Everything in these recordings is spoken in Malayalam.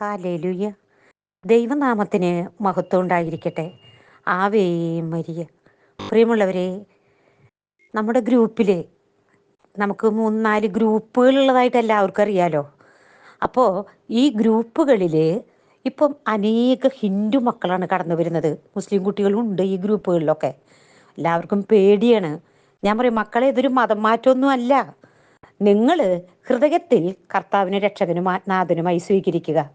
ഹാലേലുയ്യ ദൈവനാമത്തിന് മഹത്വം ഉണ്ടായിരിക്കട്ടെ ആവേ മരിയ. പ്രിയമുള്ളവരെ നമ്മുടെ ഗ്രൂപ്പിൽ നമുക്ക് മൂന്നാൽ നാല് ഗ്രൂപ്പുകളുള്ളതായിട്ട് എല്ലാവർക്കും അറിയാലോ. അപ്പോൾ ഈ ഗ്രൂപ്പുകളിൽ ഇപ്പം അനേക ഹിന്ദു മക്കളാണ് കടന്നു വരുന്നത്. മുസ്ലിം കുട്ടികളും ഉണ്ട് ഈ ഗ്രൂപ്പുകളിലൊക്കെ. എല്ലാവർക്കും പേടിയാണ്. ഞാൻ പറയും മക്കളെ ഇതൊരു മതം മാറ്റമൊന്നും അല്ല. നിങ്ങൾ ഹൃദയത്തിൽ കർത്താവിനെ രക്ഷകനും നാഥനുമായി സ്വീകരിക്കുക.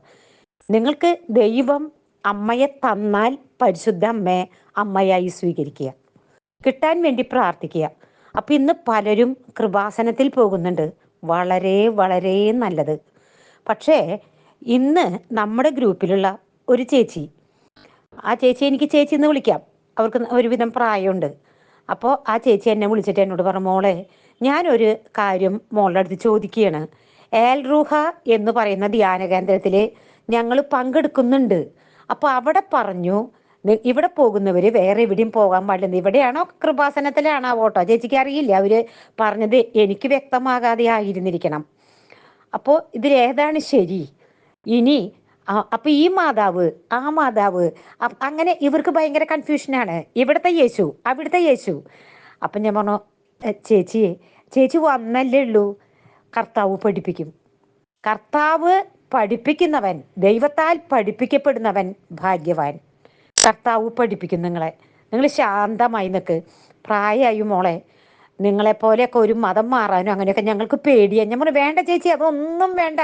നിങ്ങൾക്ക് ദൈവം അമ്മയെ തന്നാൽ പരിശുദ്ധ അമ്മയെ അമ്മയായി സ്വീകരിക്കുക. കിട്ടാൻ വേണ്ടി പ്രാർത്ഥിക്കുക. അപ്പൊ ഇന്ന് പലരും കൃപാസനത്തിൽ പോകുന്നുണ്ട്. വളരെ വളരെ നല്ലത്. പക്ഷേ ഇന്ന് നമ്മുടെ ഗ്രൂപ്പിലുള്ള ഒരു ചേച്ചി ആ ചേച്ചി എനിക്ക് ചേച്ചി എന്ന് വിളിക്കാം. അവർക്ക് ഒരുവിധം പ്രായമുണ്ട്. അപ്പോൾ ആ ചേച്ചി എന്നെ വിളിച്ചിട്ട് എന്നോട് പറഞ്ഞു മോളെ ഞാനൊരു കാര്യം മോളുടെ അടുത്ത് ചോദിക്കുകയാണ്. ഏൽ റൂഹ എന്ന് പറയുന്ന ധ്യാന കേന്ദ്രത്തിൽ ഞങ്ങൾ പങ്കെടുക്കുന്നുണ്ട്. അപ്പോൾ അവിടെ പറഞ്ഞു ഇവിടെ പോകുന്നവർ വേറെ എവിടെയും പോകാൻ പാടില്ല ഇവിടെയാണോ കൃപാസനത്തിലാണോ ഓട്ടോ? ചേച്ചിക്ക് അറിയില്ല? അവർ പറഞ്ഞത് എനിക്ക് വ്യക്തമാകാതെ ആയിരുന്നിരിക്കണം. അപ്പോൾ ഇതിലേതാണ് ശരി? ഇനി അപ്പൊ ഈ മാതാവ് ആ മാതാവ് അങ്ങനെ ഇവർക്ക് ഭയങ്കര കൺഫ്യൂഷനാണ് ഇവിടുത്തെ യേശു അവിടുത്തെ യേശു. അപ്പം ഞാൻ പറഞ്ഞു ചേച്ചി ചേച്ചി വന്നല്ലേ ഉള്ളൂ. കർത്താവ് പഠിപ്പിക്കും. കർത്താവ് പഠിപ്പിക്കുന്നവൻ ദൈവത്താൽ പഠിപ്പിക്കപ്പെടുന്നവൻ ഭാഗ്യവാൻ. കർത്താവ് പഠിപ്പിക്കും നിങ്ങളെ. നിങ്ങൾ ശാന്തമായി നിൽക്ക് പ്രായമായി മോളെ. നിങ്ങളെപ്പോലെയൊക്കെ ഒരു മതം മാറാനും അങ്ങനെയൊക്കെ ഞങ്ങൾക്ക് പേടിയാണ് പറഞ്ഞു വേണ്ട ചേച്ചി അതൊന്നും വേണ്ട.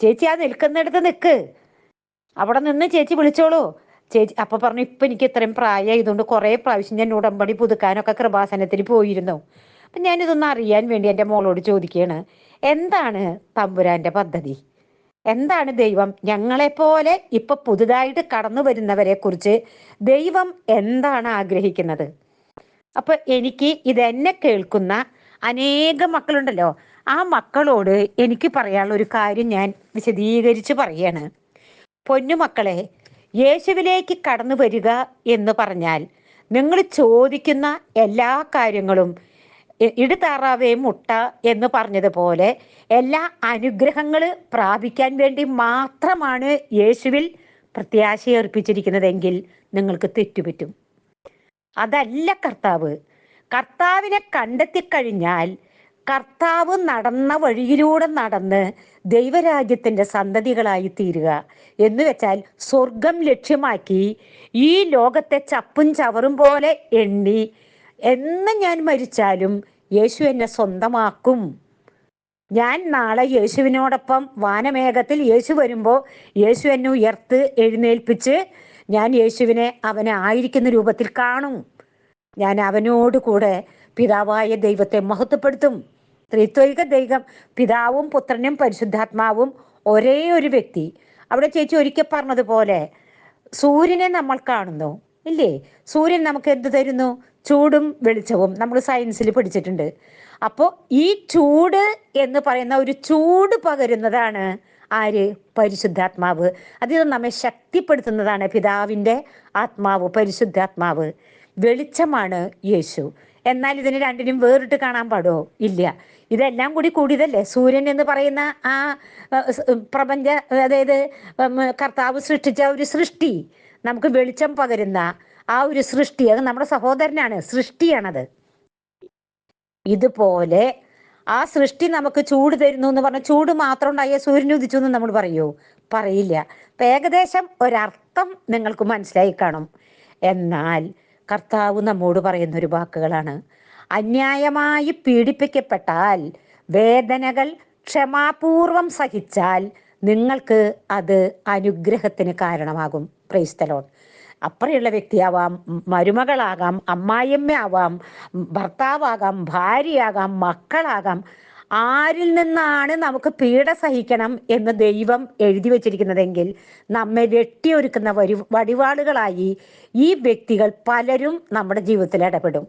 ചേച്ചി ആ നിൽക്കുന്നിടത്ത് നിൽക്ക് അവിടെ നിന്ന് ചേച്ചി വിളിച്ചോളൂ. ചേച്ചി അപ്പൊ പറഞ്ഞു ഇപ്പൊ എനിക്ക് ഇത്രയും പ്രായമായതുകൊണ്ട് കുറെ പ്രാവശ്യം ഞാൻ ഉടമ്പടി പുതുക്കാനൊക്കെ കൃപാസനത്തിൽ പോയിരുന്നു. അപ്പൊ ഞാനിതൊന്ന് അറിയാൻ വേണ്ടി എന്റെ മോളോട് ചോദിക്കുകയാണ് എന്താണ് തമ്പുരാന്റെ പദ്ധതി? എന്താണ് ദൈവം ഞങ്ങളെപ്പോലെ ഇപ്പൊ പുതുതായിട്ട് കടന്നു വരുന്നവരെ കുറിച്ച് ദൈവം എന്താണ് ആഗ്രഹിക്കുന്നത്? അപ്പൊ എനിക്ക് ഇതെന്നെ കേൾക്കുന്ന അനേക മക്കളുണ്ടല്ലോ. ആ മക്കളോട് എനിക്ക് പറയാനുള്ള ഒരു കാര്യം ഞാൻ വിശദീകരിച്ച് പറയാണ്. പൊന്നുമക്കളെ യേശുവിലേക്ക് കടന്നു വരിക എന്ന് പറഞ്ഞാൽ നിങ്ങൾ ചോദിക്കുന്ന എല്ലാ കാര്യങ്ങളും ഇടുതാറാവേ മുട്ട എന്ന് പറഞ്ഞതുപോലെ എല്ലാ അനുഗ്രഹങ്ങൾ പ്രാപിക്കാൻ വേണ്ടി മാത്രമാണ് യേശുവിൽ പ്രത്യാശയർപ്പിച്ചിരിക്കുന്നതെങ്കിൽ നിങ്ങൾക്ക് തെറ്റുപറ്റും. അതല്ല കർത്താവ്. കർത്താവിനെ കണ്ടെത്തിക്കഴിഞ്ഞാൽ കർത്താവ് നടന്ന വഴിയിലൂടെ നടന്ന് ദൈവരാജ്യത്തിന്റെ സന്തതികളായി തീരുക എന്ന് വെച്ചാൽ സ്വർഗം ലക്ഷ്യമാക്കി ഈ ലോകത്തെ ചപ്പും ചവറും പോലെ എണ്ണി എന്ന് ഞാൻ മരിച്ചാലും യേശു എന്നെ സ്വന്തമാക്കും. ഞാൻ നാളെ യേശുവിനോടൊപ്പം വാനമേഘത്തിൽ യേശു വരുമ്പോൾ യേശു എന്നെ ഉയർത്ത് എഴുന്നേൽപ്പിച്ച് ഞാൻ യേശുവിനെ അവനെ ആയിരിക്കുന്ന രൂപത്തിൽ കാണും. ഞാൻ അവനോട് കൂടെ പിതാവായ ദൈവത്തെ മഹത്വപ്പെടുത്തും. ത്രിത്വൈക ദൈവം പിതാവും പുത്രനും പരിശുദ്ധാത്മാവും ഒരേ ഒരു വ്യക്തി. അവിടെ ചേച്ചി ഒരിക്കൽ പറഞ്ഞതുപോലെ സൂര്യനെ നമ്മൾ കാണുന്നു. ഇല്ലേ? സൂര്യൻ നമുക്ക് എന്ത് തരുന്നു? ചൂടും വെളിച്ചവും. നമ്മൾ സയൻസിൽ പഠിച്ചിട്ടുണ്ട്. അപ്പോൾ ഈ ചൂട് എന്ന് പറയുന്ന ഒരു ചൂട് പകരുന്നതാണ് ആര്? പരിശുദ്ധാത്മാവ്. അത് നമ്മെ ശക്തിപ്പെടുത്തുന്നതാണ് പിതാവിന്റെ ആത്മാവ് പരിശുദ്ധാത്മാവ്. വെളിച്ചമാണ് യേശു. എന്നാൽ ഇതിന് രണ്ടിനും വേറിട്ട് കാണാൻ പാടുമോ ഇല്ല. ഇതെല്ലാം കൂടി കൂടിയതല്ലേ? സൂര്യൻ എന്ന് പറയുന്ന ആ പ്രപഞ്ച അതായത് കർത്താവ് സൃഷ്ടിച്ച ഒരു സൃഷ്ടി. നമുക്ക് വെളിച്ചം പകരുന്ന ആ ഒരു സൃഷ്ടി അത് നമ്മുടെ സഹോദരനാണ് സൃഷ്ടിയാണത്. ഇതുപോലെ ആ സൃഷ്ടി നമുക്ക് ചൂട് തരുന്നു എന്ന് പറഞ്ഞ ചൂട് മാത്രം ഉണ്ടായ സൂര്യൻ ഉദിച്ചു എന്ന് നമ്മൾ പറയൂ. പറയില്ല. അപ്പൊ ഏകദേശം ഒരർത്ഥം നിങ്ങൾക്ക് മനസ്സിലായി കാണും. എന്നാൽ കർത്താവ് നമ്മോട് പറയുന്ന ഒരു വാക്കുകളാണ്. അന്യായമായി പീഡിപ്പിക്കപ്പെട്ടാൽ വേദനകൾ ക്ഷമാപൂർവം സഹിച്ചാൽ നിങ്ങൾക്ക് അത് അനുഗ്രഹത്തിന് കാരണമാകും. പ്രൈസ്തലോൺ അപ്പുറയുള്ള വ്യക്തിയാവാം മരുമകളാകാം അമ്മായിയമ്മയാവാം ഭർത്താവാകാം ഭാര്യയാകാം മക്കളാകാം. ആരിൽ നിന്നാണ് നമുക്ക് പീഡ സഹിക്കണം എന്ന് ദൈവം എഴുതി വച്ചിരിക്കുന്നതെങ്കിൽ നമ്മെ വെട്ടിയൊരുക്കുന്ന വരി വടിവാളുകളായി ഈ വ്യക്തികൾ പലരും നമ്മുടെ ജീവിതത്തിൽ ഇടപെടും.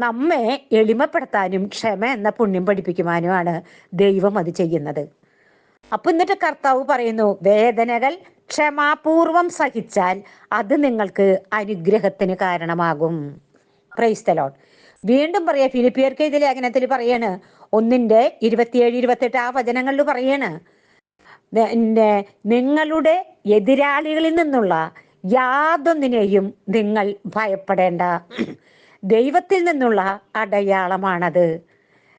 നമ്മെ എളിമപ്പെടുത്താനും ക്ഷമ എന്ന പുണ്യം പഠിപ്പിക്കുവാനുമാണ് ദൈവം അത് ചെയ്യുന്നത്. അപ്പൊ എന്നിട്ട് കർത്താവ് പറയുന്നു വേദനകൾ ക്ഷമാപൂർവം സഹിച്ചാൽ അത് നിങ്ങൾക്ക് അനുഗ്രഹത്തിന് കാരണമാകും. ക്രൈസ്തലോൺ വീണ്ടും പറയാ ഫിലിപ്പിയർക്ക് ഇതിലെ ലേഖനത്തിൽ പറയാണ് ഒന്നിന്റെ ഇരുപത്തിയേഴ് ഇരുപത്തെട്ട് ആ വചനങ്ങളിൽ പറയാണ് നിങ്ങളുടെ എതിരാളികളിൽ നിന്നുള്ള യാതൊന്നിനെയും നിങ്ങൾ ഭയപ്പെടേണ്ട. ദൈവത്തിൽ നിന്നുള്ള അടയാളമാണത്.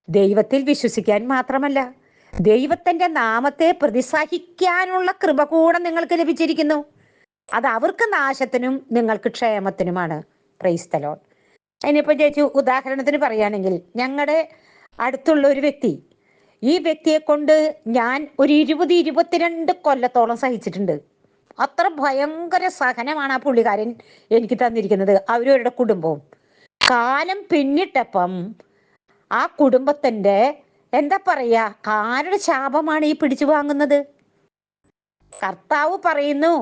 ദൈവത്തിൽ വിശ്വസിക്കാൻ മാത്രമല്ല. ദൈവത്തിന്റെ നാമത്തെ പ്രതിസഹിക്കാനുള്ള കൃപ കൂടെ നിങ്ങൾക്ക് ലഭിച്ചിരിക്കുന്നു. അത് അവർക്ക് നാശത്തിനും നിങ്ങൾക്ക് ക്ഷേമത്തിനുമാണ്. പ്രൈസ്തലോൺ ഇനിയിപ്പോ ചേച്ചി ഉദാഹരണത്തിന് പറയുകയാണെങ്കിൽ ഞങ്ങളുടെ അടുത്തുള്ള ഒരു വ്യക്തി ഈ വ്യക്തിയെ കൊണ്ട് ഞാൻ ഒരു ഇരുപത് ഇരുപത്തിരണ്ട് കൊല്ലത്തോളം സഹിച്ചിട്ടുണ്ട്. അത്ര ഭയങ്കര സഹനമാണ് ആ പുള്ളിക്കാരൻ എനിക്ക് തന്നിരിക്കുന്നത് അവരവരുടെ കുടുംബവും. കാലം പിന്നിട്ടപ്പം ആ കുടുംബത്തിന്റെ എന്താ പറയാ? ആരുടെ ശാപമാണ് ഈ പിടിച്ചു വാങ്ങുന്നത്? കർത്താവ് പറയുന്നു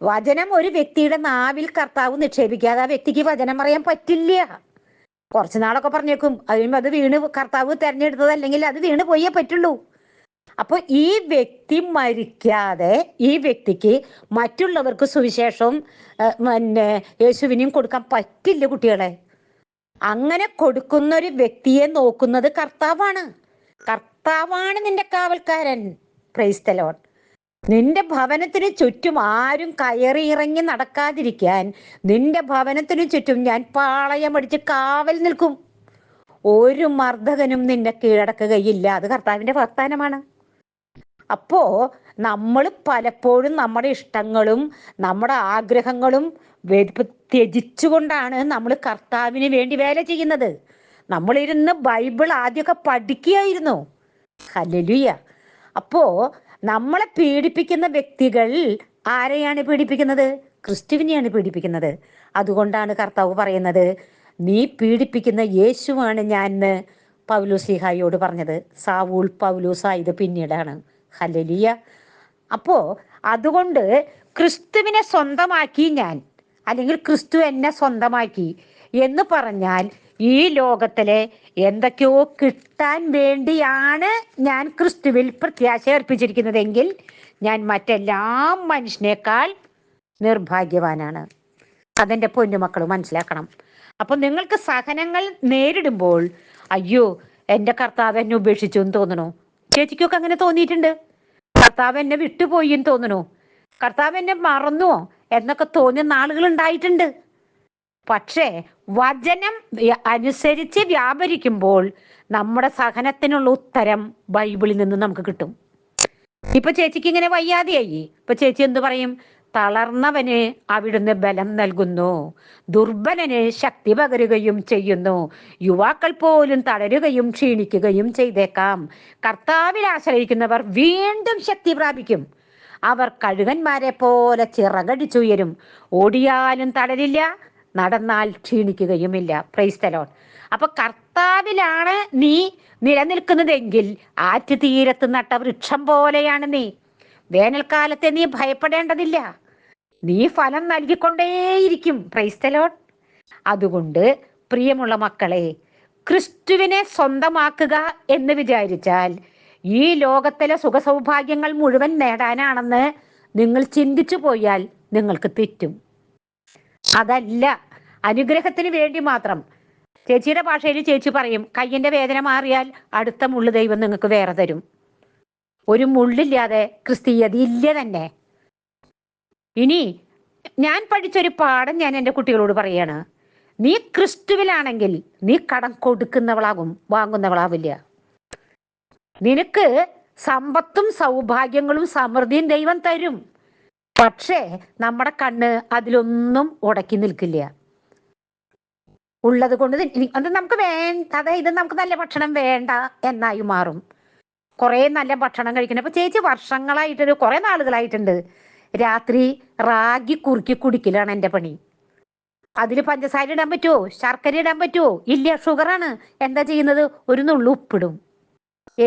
വചനം ഒരു വ്യക്തിയുടെ നാവിൽ കർത്താവ് നിക്ഷേപിക്കാതെ ആ വ്യക്തിക്ക് വചനം പറയാൻ പറ്റില്ല. കുറച്ചു നാളൊക്കെ പറഞ്ഞേക്കും അതിന് അത് വീണ് കർത്താവ് തെരഞ്ഞെടുത്തത് അല്ലെങ്കിൽ അത് വീണ് പോയേ പറ്റുള്ളൂ. അപ്പൊ ഈ വ്യക്തി മരിക്കാതെ ഈ വ്യക്തിക്ക് മറ്റുള്ളവർക്ക് സുവിശേഷവും പിന്നെ യേശുവിനെയും കൊടുക്കാൻ പറ്റില്ല കുട്ടികളെ. അങ്ങനെ കൊടുക്കുന്ന ഒരു വ്യക്തിയെ നോക്കുന്നത് കർത്താവാണ്. കർത്താവാണ് നിന്റെ കാവൽക്കാരൻ. ക്രൈസ്തലോൺ നിന്റെ ഭവനത്തിന് ചുറ്റും ആരും കയറി ഇറങ്ങി നടക്കാതിരിക്കാൻ നിന്റെ ഭവനത്തിന് ചുറ്റും ഞാൻ പാളയമടിച്ച് കാവൽ നിൽക്കും. ഒരു മർദ്ദകനും നിന്നെ കീഴടക്കുകയില്ല. അത് കർത്താവിന്റെ വർത്താനമാണ് അപ്പോ നമ്മൾ പലപ്പോഴും നമ്മുടെ ഇഷ്ടങ്ങളും നമ്മുടെ ആഗ്രഹങ്ങളും ത്യജിച്ചുകൊണ്ടാണ് നമ്മൾ കർത്താവിന് വേണ്ടി വേല ചെയ്യുന്നത്. നമ്മളിരുന്ന് ബൈബിൾ ആദ്യമൊക്കെ പഠിക്കുകയായിരുന്നു. ഹല്ലേലൂയ. അപ്പോ നമ്മളെ പീഡിപ്പിക്കുന്ന വ്യക്തികൾ ആരെയാണ് പീഡിപ്പിക്കുന്നത്? ക്രിസ്തുവിനെയാണ് പീഡിപ്പിക്കുന്നത്. അതുകൊണ്ടാണ് കർത്താവ് പറയുന്നത് നീ പീഡിപ്പിക്കുന്ന യേശുവാണ് ഞാൻ പൗലൂസിഹായോട് പറഞ്ഞത്. സാവൂൾ പൗലൂസായത് പിന്നീടാണ്. ഹലലിയ അപ്പോ അതുകൊണ്ട് ക്രിസ്തുവിനെ സ്വന്തമാക്കി ഞാൻ അല്ലെങ്കിൽ ക്രിസ്തു എന്നെ സ്വന്തമാക്കി എന്ന് പറഞ്ഞാൽ ഈ ലോകത്തിലെ എന്തൊക്കെയോ കിട്ടാൻ വേണ്ടിയാണ് ഞാൻ ക്രിസ്തുവിൽ പ്രത്യാശ അർപ്പിച്ചിരിക്കുന്നതെങ്കിൽ ഞാൻ മറ്റെല്ലാ മനുഷ്യനേക്കാൾ നിർഭാഗ്യവാനാണ്. അതെന്റെ പൊന്നുമക്കൾ മനസ്സിലാക്കണം. അപ്പൊ നിങ്ങൾക്ക് സഹനങ്ങൾ നേരിടുമ്പോൾ അയ്യോ എന്റെ കർത്താവ് എന്നെ ഉപേക്ഷിച്ചു എന്ന് തോന്നണു ചേച്ചിക്കൊക്കെ അങ്ങനെ തോന്നിയിട്ടുണ്ട്. കർത്താവ് എന്നെ വിട്ടുപോയി എന്ന് തോന്നണു കർത്താവ് എന്നെ മറന്നുവോ എന്നൊക്കെ തോന്നിയ നാളുകൾ ഉണ്ടായിട്ടുണ്ട്. പക്ഷേ വചനം അനുസരിച്ച് വ്യാപരിക്കുമ്പോൾ നമ്മുടെ സഹനത്തിനുള്ള ഉത്തരം ബൈബിളിൽ നിന്ന് നമുക്ക് കിട്ടും. ഇപ്പൊ ചേച്ചിക്ക് ഇങ്ങനെ വയ്യാതെയായി. ഇപ്പൊ ചേച്ചി എന്തു പറയും? തളർന്നവന് അവിടുന്ന് ബലം നൽകുന്നു. ദുർബലന് ശക്തി പകരുകയും ചെയ്യുന്നു. യുവാക്കൾ പോലും തളരുകയും ക്ഷീണിക്കുകയും ചെയ്തേക്കാം. കർത്താവിൽ ആശ്രയിക്കുന്നവർ വീണ്ടും ശക്തി പ്രാപിക്കും. അവർ കഴുകന്മാരെ പോലെ ചിറകടിച്ചുയരും. ഓടിയാലും തളരില്ല. നടന്നാൽ ക്ഷീണിക്കുകയുമില്ല. പ്രൈസ്തലോൺ അപ്പൊ കർത്താവിലാണ് നീ നിലനിൽക്കുന്നതെങ്കിൽ ആറ്റു തീരത്ത് നട്ട വൃക്ഷം പോലെയാണ് നീ. വേനൽക്കാലത്തെ നീ ഭയപ്പെടേണ്ടതില്ല. നീ ഫലം നൽകിക്കൊണ്ടേയിരിക്കും. പ്രൈസ്തലോൺ അതുകൊണ്ട് പ്രിയമുള്ള മക്കളെ ക്രിസ്തുവിനെ സ്വന്തമാക്കുക എന്ന് വിചാരിച്ചാൽ ഈ ലോകത്തിലെ സുഖസൗഭാഗ്യങ്ങൾ മുഴുവൻ നേടാനാണെന്ന് നിങ്ങൾ ചിന്തിച്ചു പോയാൽ നിങ്ങൾക്ക് തെറ്റും. അതല്ല. അനുഗ്രഹത്തിന് വേണ്ടി മാത്രം. ചേച്ചിയുടെ ഭാഷയിൽ ചേച്ചി പറയും കയ്യിന്റെ വേദന മാറിയാൽ അടുത്ത മുള്ളു ദൈവം നിങ്ങൾക്ക് വേറെ തരും. ഒരു മുള്ളില്ലാതെ ക്രിസ്തീയത ഇല്ല തന്നെ. ഇനി ഞാൻ പഠിച്ചൊരു പാഠം ഞാൻ എന്റെ കുട്ടികളോട് പറയാണ്. നീ ക്രിസ്തുവിലാണെങ്കിൽ നീ കടം കൊടുക്കുന്നവളാകും വാങ്ങുന്നവളാവില്ല. നിനക്ക് സമ്പത്തും സൗഭാഗ്യങ്ങളും സമൃദ്ധിയും ദൈവം തരും. പക്ഷേ നമ്മുടെ കണ്ണ് അതിലൊന്നും ഉടക്കി നിൽക്കില്ല. ഉള്ളത് കൊണ്ട് അത് നമുക്ക് വേ അതായത് നമുക്ക് നല്ല ഭക്ഷണം വേണ്ട എന്നായി മാറും. കുറേ നല്ല ഭക്ഷണം കഴിക്കണം. അപ്പൊ ചേച്ചി വർഷങ്ങളായിട്ടൊരു കുറെ നാളുകളായിട്ടുണ്ട്. രാത്രി റാഗി കുറുക്കി കുടിക്കലാണ് എന്റെ പണി. അതിൽ പഞ്ചസാര ഇടാൻ പറ്റുമോ? ശർക്കര ഇടാൻ പറ്റുമോ? ഇല്ല ഷുഗറാണ്. എന്താ ചെയ്യുന്നത്? ഒരു നുള്ളു ഉപ്പിടും.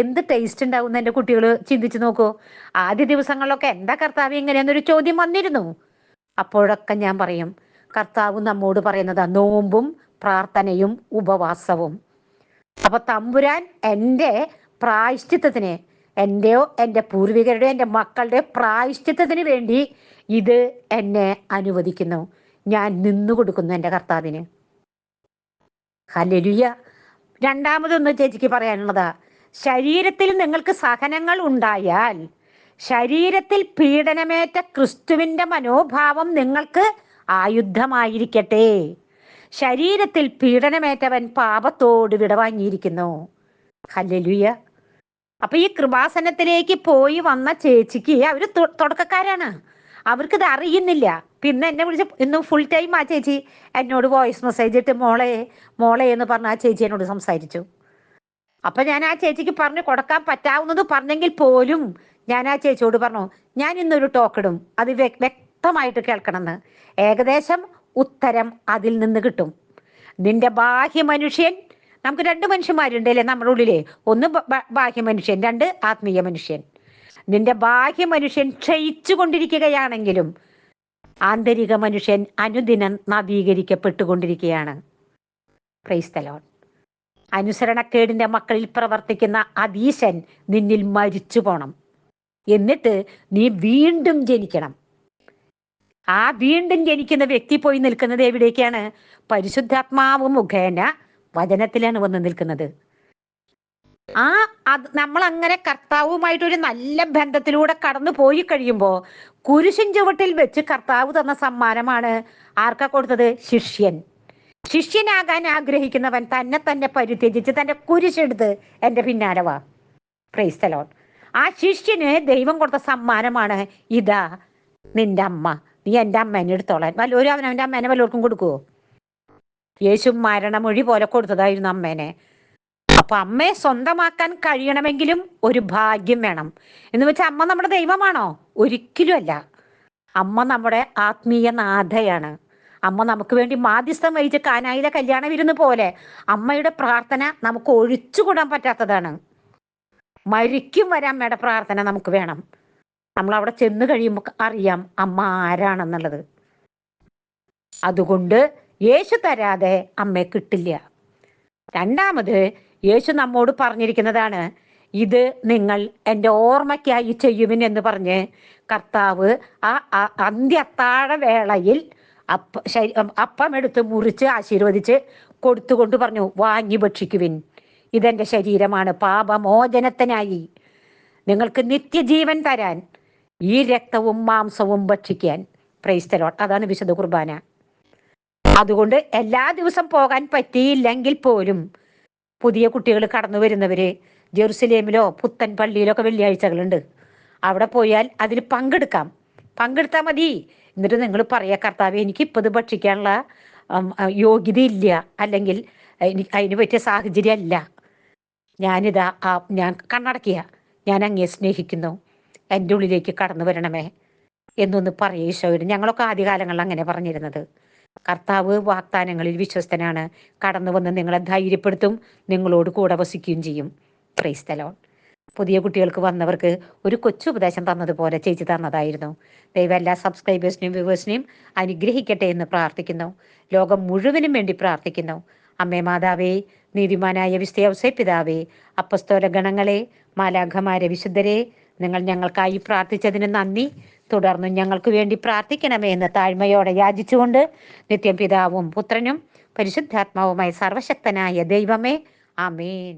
എന്ത് ടേസ്റ്റ് ഉണ്ടാവും എന്റെ കുട്ടികൾ ചിന്തിച്ചു നോക്കൂ. ആദ്യ ദിവസങ്ങളിലൊക്കെ എന്താ കർത്താവ് ഇങ്ങനെയെന്നൊരു ചോദ്യം വന്നിരുന്നു. അപ്പോഴൊക്കെ ഞാൻ പറയും കർത്താവ് നമ്മോട് പറയുന്നത് നോമ്പും പ്രാർത്ഥനയും ഉപവാസവും. അപ്പൊ തമ്പുരാൻ എന്റെ പ്രായശ്ചിത്തത്തിന് എന്റെയോ എന്റെ പൂർവികരുടെയോ എന്റെ മക്കളുടെ പ്രായശ്ചിത്തത്തിന് വേണ്ടി ഇത് എന്നെ അനുവദിക്കുന്നു. ഞാൻ നിന്നു കൊടുക്കുന്നു എന്റെ കർത്താവിന്. ഹലരുയ രണ്ടാമതൊന്ന് ചേച്ചിക്ക് പറയാനുള്ളതാ ശരീരത്തിൽ നിങ്ങൾക്ക് സഹനങ്ങൾ ഉണ്ടായാൽ ശരീരത്തിൽ പീഡനമേറ്റ ക്രിസ്തുവിന്റെ മനോഭാവം നിങ്ങൾക്ക് ആയുധമായിരിക്കട്ടെ ശരീരത്തിൽ പീഡനമേറ്റവൻ പാപത്തോട് വിടവാങ്ങിയിരിക്കുന്നു. ഹല്ലേലൂയ. അപ്പൊ ഈ കൃപാസനത്തിലേക്ക് പോയി വന്ന ചേച്ചിക്ക് അവർ തുടക്കക്കാരാണ്. അവർക്ക് ഇത് അറിയുന്നില്ല. പിന്നെ എന്നെ വിളിച്ച് ഇന്ന് ഫുൾ ടൈം ആ ചേച്ചി എന്നോട് വോയിസ് മെസ്സേജ് ഇട്ട് മോളെ മോളെ എന്ന് പറഞ്ഞ ആ ചേച്ചി എന്നോട് സംസാരിച്ചു. അപ്പൊ ഞാൻ ആ ചേച്ചിക്ക് പറഞ്ഞു കൊടുക്കാൻ പറ്റാവുന്നത് പറഞ്ഞെങ്കിൽ പോലും ഞാൻ ആ ചേച്ചിയോട് പറഞ്ഞു ഞാൻ ഇന്നൊരു ടോക്ക് ഇടും. അത് വ്യക്തമായിട്ട് കേൾക്കണമെന്ന്. ഏകദേശം ഉത്തരം അതിൽ നിന്ന് കിട്ടും. നിന്റെ ബാഹ്യ മനുഷ്യൻ നമുക്ക് രണ്ട് മനുഷ്യന്മാരുണ്ട് അല്ലേ നമ്മുടെ ഉള്ളിലെ? ഒന്ന് ബാഹ്യ മനുഷ്യൻ രണ്ട് ആത്മീയ മനുഷ്യൻ. നിന്റെ ബാഹ്യ മനുഷ്യൻ ക്ഷയിച്ചു കൊണ്ടിരിക്കുകയാണെങ്കിലും ആന്തരിക മനുഷ്യൻ അനുദിനം നവീകരിക്കപ്പെട്ടുകൊണ്ടിരിക്കുകയാണ്. ക്രൈസ്തലോൺ അനുസരണക്കേടിന്റെ മക്കളിൽ പ്രവർത്തിക്കുന്ന അതീശൻ നിന്നിൽ മരിച്ചു പോണം. എന്നിട്ട് നീ വീണ്ടും ജനിക്കണം. ആ വീണ്ടും ജനിക്കുന്ന വ്യക്തി പോയി നിൽക്കുന്നത് എവിടേക്കാണ്? പരിശുദ്ധാത്മാവ് മുഖേന വചനത്തിലാണ് വന്ന് നിൽക്കുന്നത്. ആ അത് നമ്മൾ അങ്ങനെ കർത്താവുമായിട്ട് ഒരു നല്ല ബന്ധത്തിലൂടെ കടന്നു പോയി കഴിയുമ്പോൾ കുരിശിൻ ചുവട്ടിൽ വെച്ച് കർത്താവ് തന്ന സമ്മാനമാണ് ആർക്കാ കൊടുത്തത്? ശിഷ്യൻ. ശിഷ്യനാകാൻ ആഗ്രഹിക്കുന്നവൻ തന്നെ തന്നെ പരിത്യജിച്ച് തന്റെ കുരിശെടുത്ത് എന്റെ പിന്നാലെ വാ. പ്രൈസ് തലോൺ ആ ശിഷ്യന് ദൈവം കൊടുത്ത സമ്മാനമാണ് ഇതാ നിന്റെ അമ്മ. നീ എന്റെ അമ്മേനെ എടുത്തോളാൻ. വല്ലവരും അവൻ അവന്റെ അമ്മേനെ വല്ലവർക്കും കൊടുക്കുവോ? യേശു മരണമൊഴി പോലെ കൊടുത്തതായിരുന്നു അമ്മേനെ. അപ്പൊ അമ്മയെ സ്വന്തമാക്കാൻ കഴിയണമെങ്കിലും ഒരു ഭാഗ്യം വേണം. എന്ന് വെച്ചാൽ അമ്മ നമ്മുടെ ദൈവമാണോ? ഒരിക്കലും അല്ല അമ്മ നമ്മുടെ ആത്മീയ നാഥയാണ്. അമ്മ നമുക്ക് വേണ്ടി മാധ്യസ്ഥം വഹിച്ച കാനായിലെ കല്യാണ വിരുന്ന് പോലെ അമ്മയുടെ പ്രാർത്ഥന നമുക്ക് ഒഴിച്ചുകൂടാൻ പറ്റാത്തതാണ്. മരിക്കും വരെ അമ്മയുടെ പ്രാർത്ഥന നമുക്ക് വേണം. നമ്മൾ അവിടെ ചെന്ന് കഴിയുമ്പോൾ അറിയാം അമ്മ ആരാണെന്നുള്ളത്. അതുകൊണ്ട് യേശു തരാതെ അമ്മയെ കിട്ടില്ല. രണ്ടാമത് യേശു നമ്മോട് പറഞ്ഞിരിക്കുന്നതാണ് ഇത് നിങ്ങൾ എന്റെ ഓർമ്മയ്ക്കായി ചെയ്യുവിൻ എന്ന് പറഞ്ഞ് കർത്താവ് ആ അന്ത്യത്താഴ വേളയിൽ അപ്പ അപ്പം എടുത്ത് മുറിച്ച് ആശീർവദിച്ച് കൊടുത്തുകൊണ്ട് പറഞ്ഞു വാങ്ങി ഭക്ഷിക്കുവിൻ. ഇതെന്റെ ശരീരമാണ്. പാപമോചനത്തിനായി. നിങ്ങൾക്ക് നിത്യജീവൻ തരാൻ ഈ രക്തവും മാംസവും ഭക്ഷിക്കാൻ പ്രൈസ്തലോട്ട് അതാണ് വിശുദ്ധ കുർബാന. അതുകൊണ്ട് എല്ലാ ദിവസം പോകാൻ പറ്റിയില്ലെങ്കിൽ പോലും പുതിയ കുട്ടികൾ കടന്നു വരുന്നവര് ജെറുസലേമിലോ പുത്തൻ പള്ളിയിലോ ഒക്കെ വെള്ളിയാഴ്ചകളുണ്ട്. അവിടെ പോയാൽ അതിൽ പങ്കെടുക്കാം. പങ്കെടുത്താൽ മതി. എന്നിട്ട് നിങ്ങൾ പറയാ കർത്താവ് എനിക്ക് ഇപ്പത് ഭക്ഷിക്കാനുള്ള യോഗ്യതയില്ല. അല്ലെങ്കിൽ അതിന് പറ്റിയ സാഹചര്യം അല്ല ഞാനിതാ ആ ഞാൻ കണ്ണടക്കിയ ഞാൻ അങ്ങേ സ്നേഹിക്കുന്നു. എന്റെ ഉള്ളിലേക്ക് കടന്നു വരണമേ എന്നൊന്ന് പറയേ ഈശോയോട്. ഞങ്ങളൊക്കെ ആദ്യകാലങ്ങളിൽ അങ്ങനെ പറഞ്ഞിരുന്നത്. കർത്താവ് വാഗ്ദാനങ്ങളിൽ വിശ്വസ്തനാണ്. കടന്നു വന്ന് നിങ്ങളെ ധൈര്യപ്പെടുത്തും. നിങ്ങളോട് കൂടെ വസിക്കുകയും ചെയ്യും. ക്രൈസ്തലോൺ പുതിയ കുട്ടികൾക്ക് വന്നവർക്ക് ഒരു കൊച്ചു ഉപദേശം തന്നതുപോലെ ചേച്ചി തന്നതായിരുന്നു. ദൈവം എല്ലാ സബ്സ്ക്രൈബേഴ്സിനെയും വ്യൂവേഴ്സിനെയും അനുഗ്രഹിക്കട്ടെ എന്ന് പ്രാർത്ഥിക്കുന്നു. ലോകം മുഴുവനും വേണ്ടി പ്രാർത്ഥിക്കുന്നു. അമ്മേ മാതാവേ നീതിമാനായ വിസ്തയവസേ പിതാവേ അപ്പസ്തോല ഗണങ്ങളെ മാലാഖമാരെ വിശുദ്ധരെ നിങ്ങൾ ഞങ്ങൾക്കായി പ്രാർത്ഥിച്ചതിന് നന്ദി. തുടർന്നും ഞങ്ങൾക്ക് വേണ്ടി പ്രാർത്ഥിക്കണമേ എന്ന് താഴ്മയോടെ യാചിച്ചുകൊണ്ട് നിത്യം പിതാവും പുത്രനും പരിശുദ്ധാത്മാവുമായി സർവശക്തനായ ദൈവമേ ആമേൻ.